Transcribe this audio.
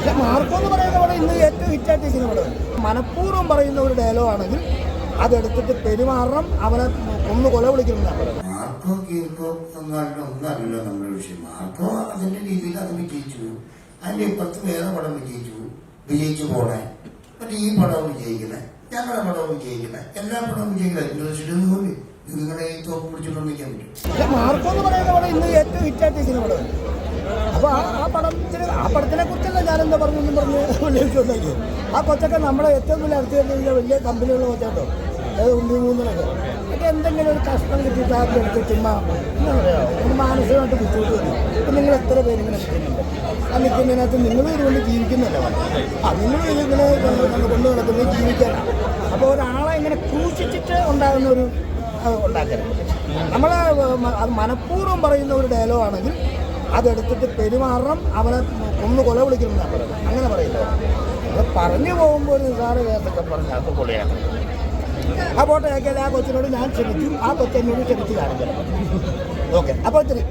പക്ഷെ മാർക്കോ എന്ന് പറയുന്ന പടം ഇന്ന് ഏറ്റവും ഹിറ്റായിട്ട് പടം. മനഃപൂർവം പറയുന്ന ഒരു ഡയലോഗ് ആണെങ്കിൽ അതെടുത്തിട്ട് പെരുമാറണം അവനെ ഒന്ന് കൊല വിളിക്കുന്നുണ്ട് പടം. മാർക്കോ കീർക്കോ ഒന്നും ഒന്നല്ല നമ്മുടെ വിഷയം. മാർക്കോ അതിന്റെ രീതിയിൽ അത് വിജയിച്ചു. അതിന്റെ ഇപ്പുറത്ത് വേറെ പടം വിജയിച്ചു. വിജയിച്ചു പോണേ. മറ്റേ ഈ പടവും വിജയിക്കണേ. ഞങ്ങളുടെ പടവും വിജയിക്കണേ. എല്ലാ പടവും വിജയിക്കണേ. യൂണിവേഴ്സിറ്റി നിങ്ങളെ ഈ തോപ്പ് പിടിച്ചിട്ട് നിൽക്കാൻ പറ്റും. മാർക്കോ എന്ന് പറയുന്ന പടം ഇന്ന് ഏറ്റവും ഹിറ്റായിട്ട് പടം. അപ്പൊ ആ ആ പടത്തിന് ആ പടത്തിനെ ഞാനെന്താ പറഞ്ഞു പറഞ്ഞ് വെള്ളിയാഴ്ച ആ കൊച്ചൊക്കെ നമ്മളെ ഏറ്റവും വലിയ അടുത്ത് കഴിഞ്ഞാൽ വലിയ കമ്പനികൾ കൊച്ചാട്ടോ. അതായത് ഉണ്ടി മൂന്നിലൊക്കെ ഒക്കെ എന്തെങ്കിലും ഒരു കഷ്ടം കിട്ടിയിട്ട് ആ എടുത്ത് ചുമ്മാ എന്താ മാനസികമായിട്ട് ബുദ്ധിമുട്ട് വരും. അപ്പം നിങ്ങൾ എത്ര പേര് ഇങ്ങനെ നിൽക്കുന്നുണ്ട് ആ നിൽക്കുന്നതിനകത്ത് നിങ്ങൾ ഇതുകൊണ്ട് ജീവിക്കുന്നില്ല ആ നിങ്ങൾ ഇതിങ്ങനെ കൊണ്ടു നടക്കുന്നത് ജീവിക്കാൻ അപ്പോൾ ഒരാളെ ഇങ്ങനെ ക്രൂശിച്ചിട്ട് ഉണ്ടാകുന്ന ഒരു ഉണ്ടാക്കരുത്. നമ്മൾ അത് മനഃപൂർവം പറയുന്ന ഒരു ഡയലോഗ് ആണെങ്കിൽ അതെടുത്തിട്ട് പെരുമാറണം അവനെ ഒന്ന് കൊല വിളിക്കണം അങ്ങനെ അത് പറഞ്ഞു പോകുമ്പോൾ ഒരു നിസാര കേസൊക്കെ പറഞ്ഞ അത് കൊലയാണ്. ആ പോട്ടെ ആ കൊച്ചിനോട് ഞാൻ ക്ഷമിച്ചു. ആ കൊച്ചെന്നോട് ക്ഷമിച്ചു കാണിക്കണം ഓക്കെ അപ്പോൾ ഒത്തിരി